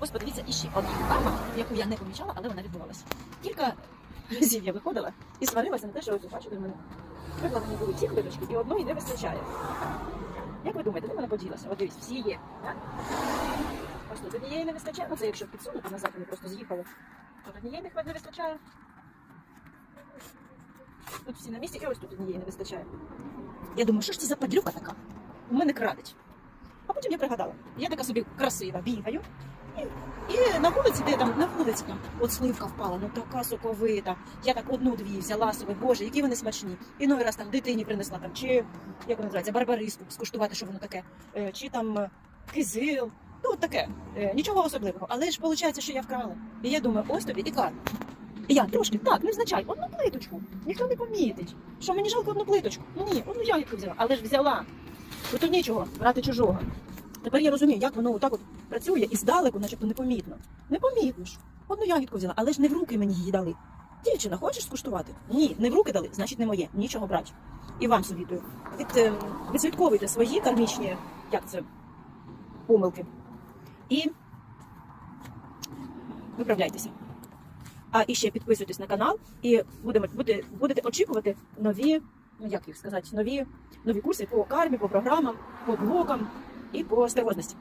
Ось подивіться іще одна карма, яку я не помічала, але вона відбувалася. Кілька разів я виходила і сварилася на те, що ось бачите, в мене викладені були ці квиточки, і одної не вистачає. Як ви думаєте, де вона поділася? От дивіться, всі є. Так? Ось тут однієї не вистачає. Ну це якщо підсунути назад, вони просто з'їхали. Тут однієї не вистачає. Тут всі на місці, і ось тут однієї не вистачає. Я думаю, що ж це за падлюка така? У мене крадить. А потім я пригадала, я така собі красива бігаю. І, на вулиці, де там на вулиці от сливка впала, ну така соковита. Я так одну-дві взяла собі, боже, які вони смачні. І новий раз там дитині принесла там, чи як воно називається, барбариску, скуштувати, що воно таке, е, чи там е, кизил. Ну, от таке, Е, нічого особливого. Але ж виходить, що я вкрала. І я думаю, ось тобі і карма. І я трошки так, невзначай, одну плиточку. Ніхто не помітить. Що мені жалко одну плиточку? Ну ні, одну ягідку взяла, але ж взяла. Ну тут нічого, брати чужого. Тепер я розумію, як воно отак от працює і здалеку, начебто непомітно. Непомітно ж. Одну ягідку взяла, але ж не в руки мені її дали. Дівчина, хочеш скуштувати? Ні, не в руки дали, значить не моє, нічого брати. І вам совітую. Від, е, відслідковуйте свої кармічні, як це, помилки. І виправляйтеся. А і ще підписуйтесь на канал, і будемо буде, будете очікувати нові, ну як їх сказати, нові, нові курси по кармі, по програмам, по блокам і по стервозності.